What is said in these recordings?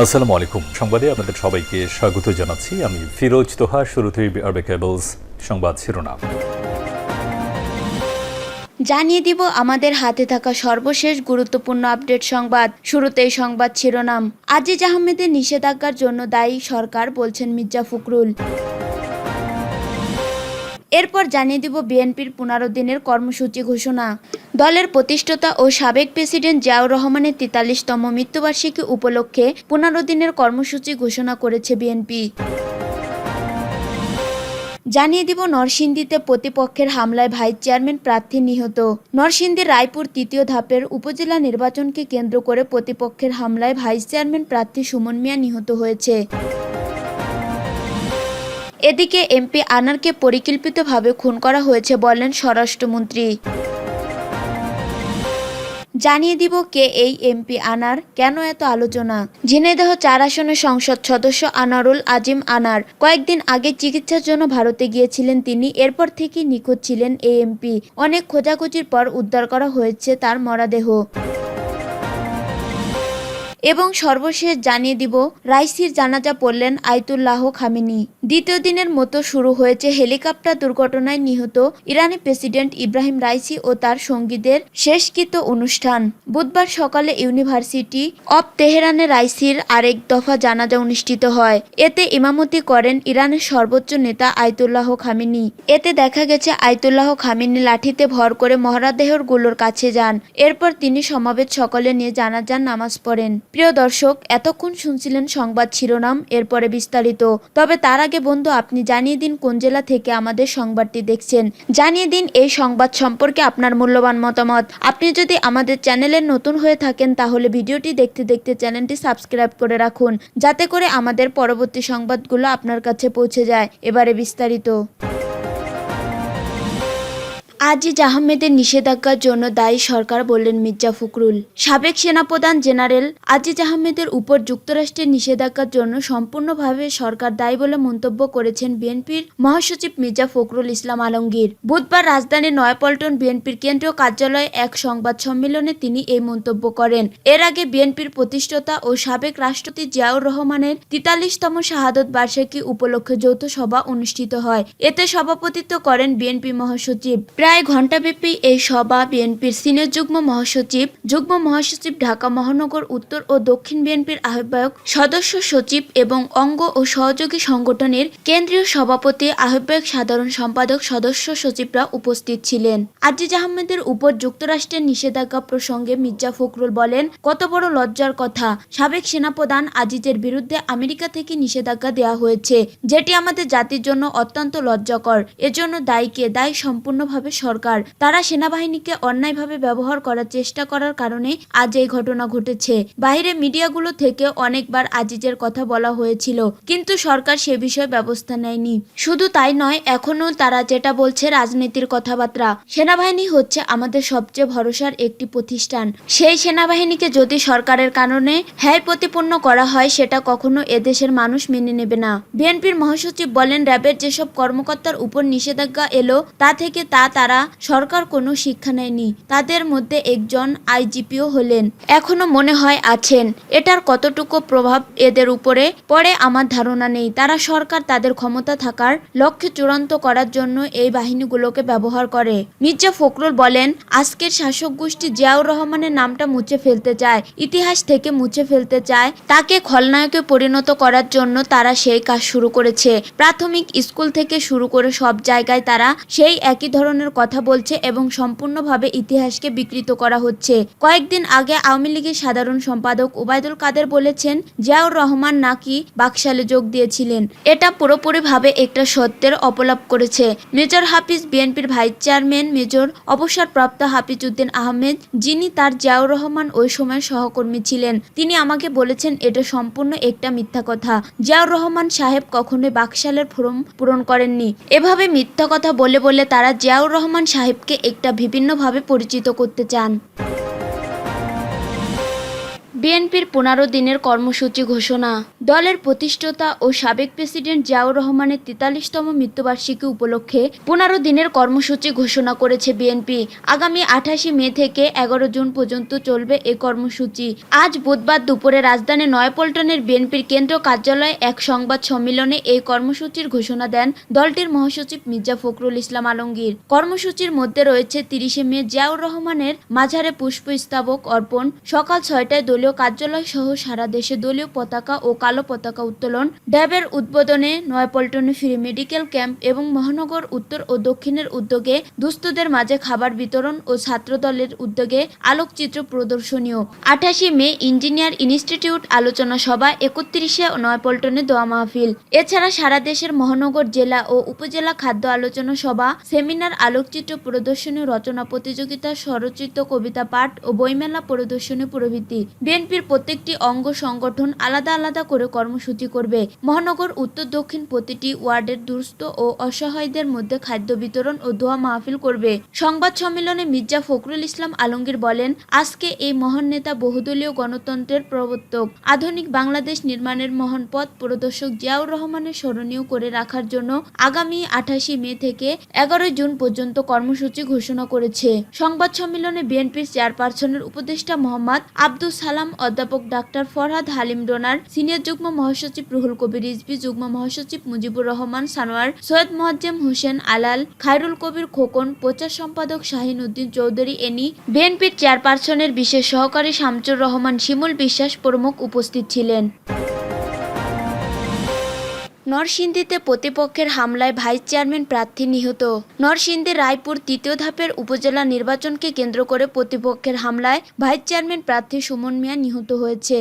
আসসালামু আলাইকুম। সংবাদে আপনাদের সবাইকে স্বাগত জানাচ্ছি। আমি ফিরোজ তোহা, শুরুতেই আরবে কেবলস সংবাদ শিরোনাম। জানিয়ে দিব আমাদের হাতে থাকা সর্বশেষ গুরুত্বপূর্ণ আপডেট সংবাদ। শুরুতেই সংবাদ শিরোনাম। আজিজ আহমেদের নিষেধাজ্ঞার জন্য দায়ী সরকার বলছেন মির্জা ফখরুল। এরপর জানিয়ে দিব বিএনপির পনেরো দিনের কর্মসূচি ঘোষণা। দলের প্রতিষ্ঠাতা ও সাবেক প্রেসিডেন্ট জিয়াউর রহমানের তেতাল্লিশতম মৃত্যুবার্ষিকী উপলক্ষে পনেরো দিনের কর্মসূচি ঘোষণা করেছে বিএনপি। জানিয়ে দিব নরসিংদীতে প্রতিপক্ষের হামলায় ভাইস চেয়ারম্যান প্রার্থী নিহত। নরসিংদীর রায়পুর তৃতীয় ধাপের উপজেলা নির্বাচনকে কেন্দ্র করে প্রতিপক্ষের হামলায় ভাইস চেয়ারম্যান প্রার্থী সুমন মিয়া নিহত হয়েছে। এদিকে এমপি আনারকে পরিকল্পিতভাবে খুন করা হয়েছে বললেন স্বরাষ্ট্রমন্ত্রী। জানিয়ে দিব কে এই এমপি আনার, কেন এত আলোচনা? ঝিনাইদহ চার আসনের সংসদ সদস্য আনারুল আজিম আনার। কয়েকদিন আগে চিকিৎসার জন্য ভারতে গিয়েছিলেন তিনি, এরপর থেকে নিখোঁজ ছিলেন এই এমপি। অনেক খোঁজাখুঁজির পর উদ্ধার করা হয়েছে তার মরাদেহ। এবং সর্বশেষ জানিয়ে দিব, রাইসির জানাজা পড়লেন আয়তুল্লাহ খামেনি। দ্বিতীয় দিনের মতো শুরু হয়েছে হেলিকপ্টার দুর্ঘটনায় নিহত ইরানি প্রেসিডেন্ট ইব্রাহিম রাইসি ও তার সঙ্গীদের শেষকৃত অনুষ্ঠান। বুধবার সকালে ইউনিভার্সিটি অব তেহরানে রাইসির আরেক দফা জানাজা অনুষ্ঠিত হয়। এতে ইমামতি করেন ইরানের সর্বোচ্চ নেতা আয়তুল্লাহ খামিনি। এতে দেখা গেছে, আয়তুল্লাহ খামিনি লাঠিতে ভর করে মহারাদেহরগুলোর কাছে যান। এরপর তিনি সমাবেত সকলে নিয়ে জানাজার নামাজ পড়েন। প্রিয় দর্শক, এতক্ষণ শুনছিলেন সংবাদ শিরোনাম, এরপরে বিস্তারিত। তবে তার আগে বন্ধু, আপনি জানিয়ে দিন কোন জেলা থেকে আমাদের সংবাদটি দেখছেন। জানিয়ে দিন এই সংবাদ সম্পর্কে আপনার মূল্যবান মতামত। আপনি যদি আমাদের চ্যানেলের নতুন হয়ে থাকেন, তাহলে ভিডিওটি দেখতে দেখতে চ্যানেলটি সাবস্ক্রাইব করে রাখুন, যাতে করে আমাদের পরবর্তী সংবাদগুলো আপনার কাছে পৌঁছে যায়। এবারে বিস্তারিত। আজিজ আহমেদের নিষেধাজ্ঞার জন্য দায়ী সরকার বললেন মির্জা ফখরুল। সাবেক সেনাপ্রধান জেনারেল আজিজ আহমেদের উপর যুক্তরাষ্ট্রের নিষেধাজ্ঞার জন্য সম্পূর্ণভাবে সরকার দায়ী বলে মন্তব্য করেছেন বিএনপির মহাসচিব মির্জা ফখরুল ইসলাম আলমগীর। বুধবার রাজধানীর নয়াপল্টন বিএনপির কেন্দ্রীয় কার্যালয়ে এক সংবাদ সম্মেলনে তিনি এই মন্তব্য করেন। এর আগে বিএনপির প্রতিষ্ঠাতা ও সাবেক রাষ্ট্রপতি জিয়াউর রহমানের তেতাল্লিশতম শাহাদত বার্ষিকী উপলক্ষে যৌথ সভা অনুষ্ঠিত হয়। এতে সভাপতিত্ব করেন বিএনপি মহাসচিব। প্রায় ঘণ্টাব্যাপী এই সভা বিএনপির সিনিয়র যুগ্ম মহাসচিব যুগ্ম মহাসচিব ঢাকা মহানগর উত্তর ও দক্ষিণ বিএনপির আহ্বায়ক, সদস্য সচিব এবং অঙ্গ ও সহযোগী সংগঠনের কেন্দ্রীয় সভাপতি, আহ্বায়ক সাধারণ সম্পাদক, সদস্য সচিবরা উপস্থিত ছিলেন। আজিজ আহমেদের উপর যুক্তরাষ্ট্রের নিষেধাজ্ঞা প্রসঙ্গে মির্জা ফখরুল বলেন, কত বড় লজ্জার কথা। সাবেক সেনাপ্রধান আজিজের বিরুদ্ধে আমেরিকা থেকে নিষেধাজ্ঞা দেওয়া হয়েছে, যেটি আমাদের জাতির জন্য অত্যন্ত লজ্জাকর। এজন্য দায়ীকে দায়ী সম্পূর্ণভাবে সরকার। তারা সেনাবাহিনীকে অন্যায়ভাবে ব্যবহার করার চেষ্টা করার কারণে আজ এই ঘটনা ঘটেছে। বাইরে মিডিয়াগুলো থেকে অনেকবার আজিজের কথা বলা হয়েছিল, কিন্তু সরকার সে বিষয়ে ব্যবস্থা নেয়নি। শুধু তাই নয় এখনও তারা যেটা বলছে রাজনীতির কথাবার্তা। সেনাবাহিনী হচ্ছে আমাদের সবচেয়ে ভরসার একটি প্রতিষ্ঠান। সেই সেনাবাহিনীকে যদি সরকারের কারণে হ্যায় প্রতিপন্ন করা হয়, সেটা কখনো এদেশের মানুষ মেনে নেবে না। বিএনপির মহাসচিব বলেন, র্যাবের যেসব কর্মকর্তার উপর নিষেধাজ্ঞা এলো, তা থেকে তা তারা সরকার কোনো শিক্ষা নেয়নি। তাদের মধ্যে একজন আইজিপিও হলেন। এখনও মনে হয় আছেন। এটার কতটুকু প্রভাব এদের উপরে পড়ে আমার ধারণা নেই। তারা সরকার তাদের ক্ষমতা থাকার লক্ষ্যে চূড়ান্ত করার জন্য এই বাহিনীগুলোকে ব্যবহার করে। মির্জা ফখরুল বলেন, আজকের শাসক গোষ্ঠী জিয়াউর রহমানের নামটা মুছে ফেলতে চায়, ইতিহাস থেকে মুছে ফেলতে চায়, তাকে খলনায়কে পরিণত করার জন্য তারা সেই কাজ শুরু করেছে। প্রাথমিক স্কুল থেকে শুরু করে সব জায়গায় তারা সেই একই ধরনের কথা বলছে এবং সম্পূর্ণভাবে ইতিহাসকে বিকৃত করা হচ্ছে। কয়েকদিন আগে আওয়ামী লীগের সাধারণ সম্পাদক ওবায়দুল কাদের বলেছেন, জিয়াউর রহমান নাকি বাকশালে যোগ দিয়েছিলেন। এটা পুরোপুরিভাবে একটা সত্যের অপলাপ করেছে। মেজর হাফিজ বিএনপির ভাইস চেয়ারম্যান মেজর অবসরপ্রাপ্ত হাফিজ উদ্দিন আহমেদ, যিনি তার জিয়াউর রহমান ওই সময় সহকর্মী ছিলেন, তিনি আমাকে বলেছেন, এটা সম্পূর্ণ একটা মিথ্যা কথা। জিয়াউর রহমান সাহেব কখনোই বাকশালের ফর্ম পূরণ করেননি। এভাবে মিথ্যা কথা বলে বলে তারা জিয়াউর রহমান সাহেবকে একটা বিভিন্নভাবে পরিচিত করতে চান। বিএনপির পনেরো দিনের কর্মসূচি ঘোষণা। দলের প্রতিষ্ঠাতা ও সাবেক প্রেসিডেন্ট জিয়াউর রহমানের তেতাল্লিশতম মৃত্যুবার্ষিকী উপলক্ষে পনেরো দিনের কর্মসূচি ঘোষণা করেছে বিএনপি। আগামী আঠাশে মে থেকে এগারো জুন পর্যন্ত চলবে এই কর্মসূচি। আজ বুধবার দুপুরে রাজধানী নয়াপল্টনের বিএনপির কেন্দ্র কার্যালয়ে এক সংবাদ সম্মেলনে এই কর্মসূচির ঘোষণা দেন দলটির মহাসচিব মির্জা ফখরুল ইসলাম আলমগীর। কর্মসূচির মধ্যে রয়েছে তিরিশে মে জিয়াউর রহমানের মাঝারে পুষ্পস্তবক অর্পণ, সকাল ছয়টায় দলীয় কার্যালয় সহ সারা দেশে দলীয় পতাকা ও কালো পতাকা উত্তোলন, ড্যাবের উদ্বোধনে নয়াপল্টনে ফ্রি মেডিকেল ক্যাম্প এবং মহানগর উত্তর ও দক্ষিণের উদ্যোগে দুস্থদের মাঝে খাবার বিতরণ ও ছাত্রদলের উদ্যোগে আলোকচিত্র প্রদর্শনীয় আঠাশে মে ইঞ্জিনিয়ার ইনস্টিটিউট আলোচনা সভা একত্রিশে নয়াপল্টনে দোয়া মাহফিল। এছাড়া সারা দেশের মহানগর জেলা ও উপজেলা খাদ্য আলোচনা সভা, সেমিনার, আলোকচিত্র প্রদর্শনী রচনা প্রতিযোগিতা, স্বরচিত কবিতা পাঠ ও বইমেলা প্রদর্শনী প্রভৃতি। বিএনপির প্রত্যেকটি অঙ্গ সংগঠন আলাদা আলাদা করে কর্মসূচি করবে। মহানগর, উত্তর, দক্ষিণ প্রতিটি ওয়ার্ডের দুস্থ ও অসহায়দের মধ্যে খাদ্য বিতরণ ও দোয়া মাহফিল করবে। সংবাদ সম্মেলনে মির্জা ফখরুল ইসলাম আলমগীর বলেন, আজকে এই মহান নেতা বহুদলীয় গণতন্ত্রের প্রবর্তক। আধুনিক বাংলাদেশ নির্মাণের মহান পথ প্রদর্শক জিয়াউর রহমানের স্মরণীয় করে রাখার জন্য আগামী আঠাশে মে থেকে এগারোই জুন পর্যন্ত কর্মসূচি ঘোষণা করেছে। সংবাদ সম্মেলনে বিএনপির চেয়ারপারসনের উপদেষ্টা মোহাম্মদ আব্দুল সালাম অধ্যাপক ডাক্তার ফরহাদ হালিম ডোনার, সিনিয়র যুগ্ম মহাসচিব রুহুল কবির রিজভি, যুগ্ম মহাসচিব মুজিবুর রহমান সানোয়ার, সৈয়দ মোয়াজ্জেম হোসেন আলাল, খায়রুল কবির খোকন, প্রচার সম্পাদক শাহিন উদ্দিন চৌধুরী এনি, বিএনপির চেয়ারপারসনের বিশেষ সহকারী শামচুর রহমান শিমুল বিশ্বাস প্রমুখ উপস্থিত ছিলেন। নরসিংদীতে প্রতিপক্ষের হামলায় ভাইস চেয়ারম্যান প্রার্থী নিহত। নরসিংদী রায়পুর তৃতীয় ধাপের উপজেলা নির্বাচনকে কেন্দ্র করে প্রতিপক্ষের হামলায় ভাইস চেয়ারম্যান প্রার্থী সুমন মিয়া নিহত হয়েছে।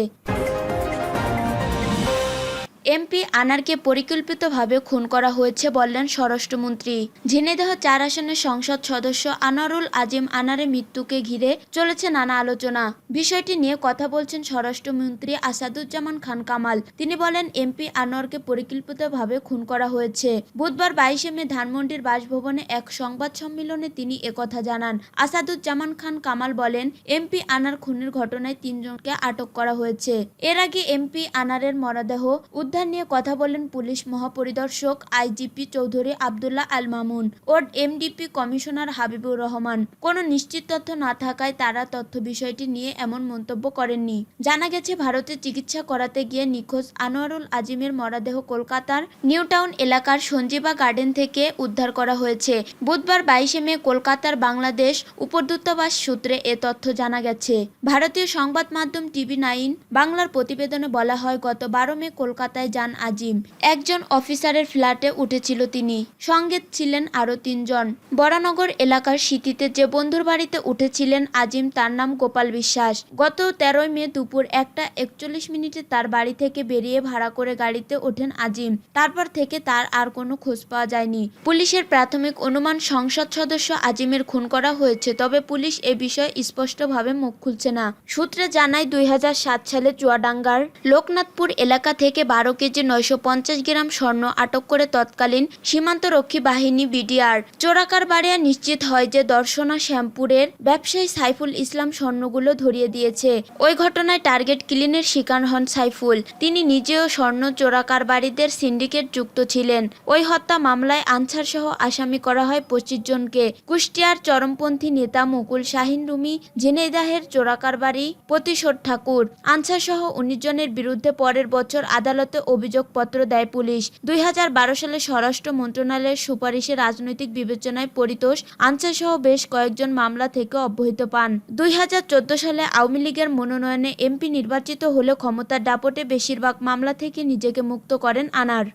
এমপি আনারকে পরিকল্পিতভাবে খুন করা হয়েছে বললেন স্বরাষ্ট্রমন্ত্রী। ঝিনাইদহ চার আসনের সংসদ সদস্য আনোয়ারুল আজিম আনারের মৃত্যুকে ঘিরে চলেছে নানা আলোচনা। বিষয়টি নিয়ে কথা বলছেন স্বরাষ্ট্রমন্ত্রী আসাদুজ্জামান খান কামাল। তিনি বলেন, এমপি আনোয়ারকে পরিকল্পিতভাবে খুন করা হয়েছে। বুধবার বাইশে মে ধানমন্ডির বাসভবনে এক সংবাদ সম্মেলনে তিনি একথা জানান। আসাদুজ্জামান খান কামাল বলেন, এমপি আনার খুনের ঘটনায় তিনজনকে আটক করা হয়েছে। এর আগে এমপি আনারের মরদেহ উদ্ধার নিয়ে কথা বলেন পুলিশ মহাপরিদর্শক আইজিপি চৌধুরী আবদুল্লাহ আল মামুন ও এমডিপি কমিশনার হাবিবুর রহমান। কোনো নিশ্চিত তথ্য না থাকায় তারা তথ্য বিষয়টি নিয়ে এমন মন্তব্য করেননি। জানা গেছে, ভারতে চিকিৎসা করাতে গিয়ে নিখোঁজ আনোয়ারুল আজিমের মরাদেহ কলকাতার নিউ টাউন এলাকার সঞ্জীবা গার্ডেন থেকে উদ্ধার করা হয়েছে। বুধবার বাইশে মে কলকাতার বাংলাদেশ উপদূতাবাস সূত্রে এ তথ্য জানা গেছে। ভারতীয় সংবাদ মাধ্যম টিভি নাইন বাংলার প্রতিবেদনে বলা হয়, গত বারো মে কলকাতায় যান আজিম। একজন অফিসারের ফ্ল্যাটে উঠেছিল তিনি। সঙ্গে ছিলেন আরও তিনজন। বরানগর এলাকার সিটিতে যে বন্ধুর বাড়িতে উঠেছিলেন আজিম, তার নাম গোপাল বিশ্বাস। গত তেরোই মে দুপুর একটা একচল্লিশ মিনিটে তার বাড়ি থেকে বেরিয়ে ভাড়া করে গাড়িতে ওঠেন আজিম। তারপর থেকে তার আর কোনো খোঁজ পাওয়া যায়নি। পুলিশের প্রাথমিক অনুমান সংসদ সদস্য আজিমের খুন করা হয়েছে, তবে পুলিশ এ বিষয়ে স্পষ্টভাবে মুখ খুলছে না। সূত্রে জানায়, দুই হাজার সাত সালে চুয়াডাঙ্গার লোকনাথপুর এলাকা থেকে বারো কেজি নয়শো পঞ্চাশ গ্রাম স্বর্ণ আটক করে তৎকালীন সীমান্তরক্ষী বাহিনী বিডিআর চোরাকার বাড়িয়া নিশ্চিত হয় যে দর্শনা শ্যামপুরের ব্যবসায়ী সাইফুল ইসলাম স্বর্ণগুলো ধরিয়ে দিয়েছে। ওই ঘটনায় টার্গেট ক্লিনের শিকার হন সাইফুল। তিনি নিজেও স্বর্ণ চোরাকার বাড়িদের সিন্ডিকেট যুক্ত ছিলেন। ওই হত্যা মামলায় আনসার সহ আসামি করা হয় পঁচিশ জনকে। কুষ্টিয়ার চরমপন্থী নেতা মুকুল শাহিন রুমি, ঝিনাইদাহের চোরাকার বাড়ি প্রতিশোধ ঠাকুর। আনসার সহ উনিশ জনের বিরুদ্ধে পরের বছর আদালতে অভিযোগপত্র দেয় পুলিশ। দুই হাজার বারো সালে স্বরাষ্ট্র মন্ত্রণালয়ের সুপারিশে রাজনৈতিক বিবেচনায় পরিতোষ আনসার সহ বেশ কয়েকজন মামলা থেকে অব্যাহত পান। দুই হাজার চোদ্দ সালে আওয়ামী লীগের মনোনয়নে এমপি নির্বাচিত হলে ক্ষমতার দাপটে বেশিরভাগ মামলা থেকে নিজেকে মুক্ত করেন আনার।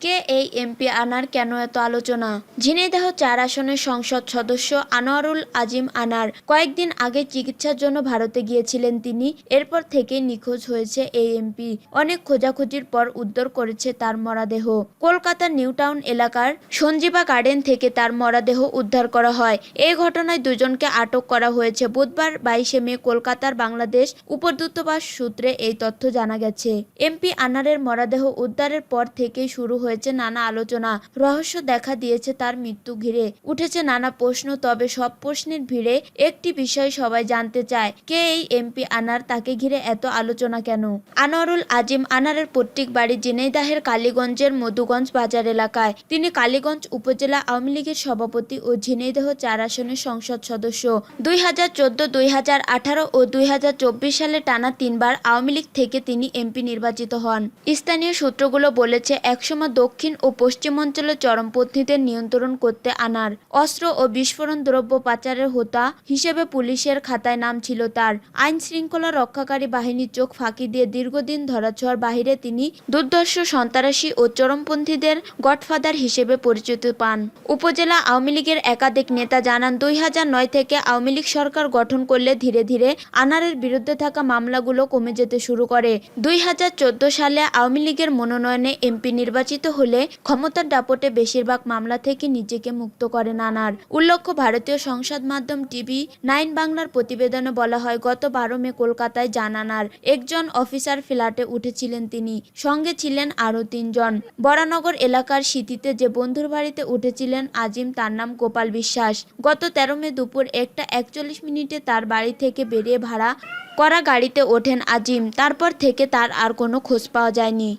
কে এই এমপি আনার কেন এত আলোচনা? ঝিনাইদহ চার আসনের সংসদ সদস্য আনোয়ারুল আজিম আনার। কয়েকদিন আগে চিকিৎসার জন্য ভারতে গিয়েছিলেন তিনি। এরপর থেকে নিখোঁজ হয়েছে এই এমপি। অনেক খোঁজাখুঁজির পর উদ্ধার করেছে তার মরাদেহ। নিউ টাউন এলাকার সঞ্জীবা গার্ডেন থেকে তার মরাদেহ উদ্ধার করা হয়। এই ঘটনায় দুজনকে আটক করা হয়েছে। বুধবার বাইশে মে কলকাতার বাংলাদেশ উপদূতাবাস সূত্রে এই তথ্য জানা গেছে। এমপি আনারের মরাদেহ উদ্ধারের পর থেকেই শুরু হয়েছে হয়েছে নানা আলোচনা। রহস্য দেখা দিয়েছে তার মৃত্যু ঘিরে। উঠেছে নানা প্রশ্ন, তবে সব প্রশ্নের ভিড়ে একটি বিষয় সবাই জানতে চায়, কে এই এমপি আনার? তাকে ঘিরে এত আলোচনা কেন? আনোয়ারুল আজিম আনারের পৈতৃক বাড়ি জিনেদাহের কালীগঞ্জের মধুগঞ্জ বাজার এলাকায়। তিনি কালীগঞ্জ উপজেলা আওয়ামী লীগের সভাপতি ও ঝিনাইদহ চার আসনের সংসদ সদস্য। দুই হাজার চোদ্দ, দুই হাজার আঠারো ও দুই হাজার চব্বিশ সালে টানা তিনবার আওয়ামী লীগ থেকে তিনি এমপি নির্বাচিত হন। স্থানীয় সূত্রগুলো বলেছে, একসময় দক্ষিণ ও পশ্চিম অঞ্চলে চরমপন্থীদের নিয়ন্ত্রণ করতে আনার অস্ত্র ও বিস্ফোরণ দ্রব্য পাচারের হোতা হিসেবে পুলিশের খাতায় নাম ছিল তার। আইন শৃঙ্খলা রক্ষাকারী বাহিনীর চোখ ফাঁকি দিয়ে দীর্ঘদিন ধরাছোঁয়ার বাহিরে তিনি দুর্দর্শ সন্ত্রাসী ও চরমপন্থীদের গডফাদার হিসেবে পরিচিত পান। উপজেলা আওয়ামী লীগের একাধিক নেতা জানান, দুই হাজার নয় থেকে আওয়ামী লীগ সরকার গঠন করলে ধীরে ধীরে আনারের বিরুদ্ধে থাকা মামলাগুলো কমে যেতে শুরু করে। দুই হাজার চোদ্দ সালে আওয়ামী লীগের মনোনয়নে এমপি নির্বাচিত হলে ক্ষমতার দাপটে বেশিরভাগ মামলা থেকে নিজেকে মুক্ত করেন আনার উল্লেখ্য, ভারতীয় সংসদ মাধ্যম টিভি নাইন বাংলার প্রতিবেদনে বলা হয়, গত বারো মে কলকাতায় জানানার একজন অফিসার ফ্ল্যাটে উঠেছিলেন তিনি। সঙ্গে ছিলেন আরও তিনজন। বরানগর এলাকার সিটিতে যে বন্ধুর বাড়িতে উঠেছিলেন আজিম, তার নাম গোপাল বিশ্বাস। গত তেরো মে দুপুর একটা একচল্লিশ মিনিটে তার বাড়ি থেকে বেরিয়ে ভাড়া করা গাড়িতে ওঠেন আজিম। তারপর থেকে তার আর কোনো খোঁজ পাওয়া যায়নি।